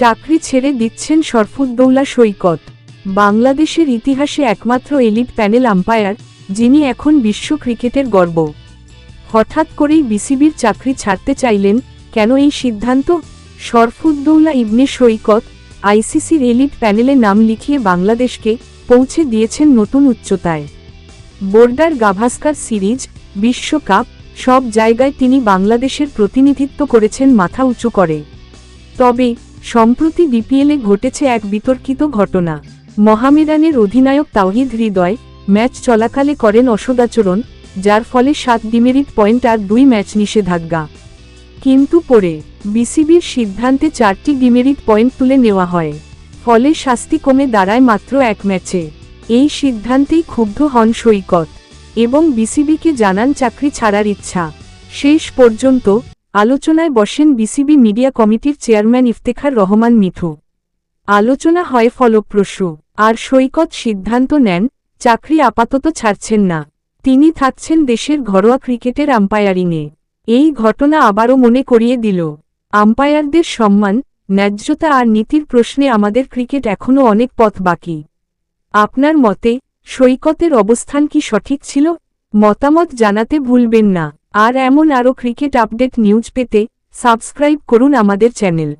চাকরি ছেড়ে দিচ্ছেন শরফুদ্দৌলা সৈকত। বাংলাদেশের ইতিহাসে একমাত্র এলিট প্যানেল আম্পায়ার, যিনি এখন বিশ্ব ক্রিকেটের গর্ব। হঠাৎ করেই বিসিবির চাকরি ছাড়তে চাইলেন, কেন এই সিদ্ধান্ত? শরফুদ্দৌলা ইবনে সৈকত, আইসিসির এলিট প্যানেলে নাম লিখিয়ে বাংলাদেশকে পৌঁছে দিয়েছেন নতুন উচ্চতায়। বোর্ডার গাভাস্কার সিরিজ, বিশ্বকাপ, সব জায়গায় তিনি বাংলাদেশের প্রতিনিধিত্ব করেছেন মাথা উঁচু করে। তবে সম্প্রতি বিপিএলে ঘটেছে এক বিতর্কিত ঘটনা। মহামেডানের অধিনায়ক তাওহিদ হৃদয় ম্যাচ চলাকালে করেন অসদাচরণ যার ফলে সাত ডিমেরিট পয়েন্ট আর দুই ম্যাচ নিষেধাজ্ঞা। কিন্তু পরে বিসিবির সিদ্ধান্তে চারটি ডিমেরিট পয়েন্ট তুলে নেওয়া হয়, ফলে শাস্তি কমে দাঁড়ায় মাত্র এক ম্যাচে। এই সিদ্ধান্তেই ক্ষুব্ধ হন সৈকত এবং বিসিবিকে জানান চাকরি ছাড়ার ইচ্ছা। শেষ পর্যন্ত আলোচনায় বসেন বিসিবি মিডিয়া কমিটির চেয়ারম্যান ইফতেখার রহমান মিঠু আলোচনা হয় ফলপ্রসূ, আর সৈকত সিদ্ধান্ত নেন, চাকরি আপাতত ছাড়ছেন না। তিনি থাকছেন দেশের ঘরোয়া ক্রিকেটের আম্পায়ারিংয়ে। এই ঘটনা আবারও মনে করিয়ে দিল। আম্পায়ারদের সম্মান, ন্যায্যতা আর নীতির প্রশ্নে আমাদের ক্রিকেট এখনও অনেক পথ বাকি। আপনার মতে, সৈকতের অবস্থান কি সঠিক ছিল? মতামত জানাতে ভুলবেন না। আর এমন আরও ক্রিকেট আপডেট নিউজ পেতে সাবস্ক্রাইব করুন আমাদের চ্যানেল।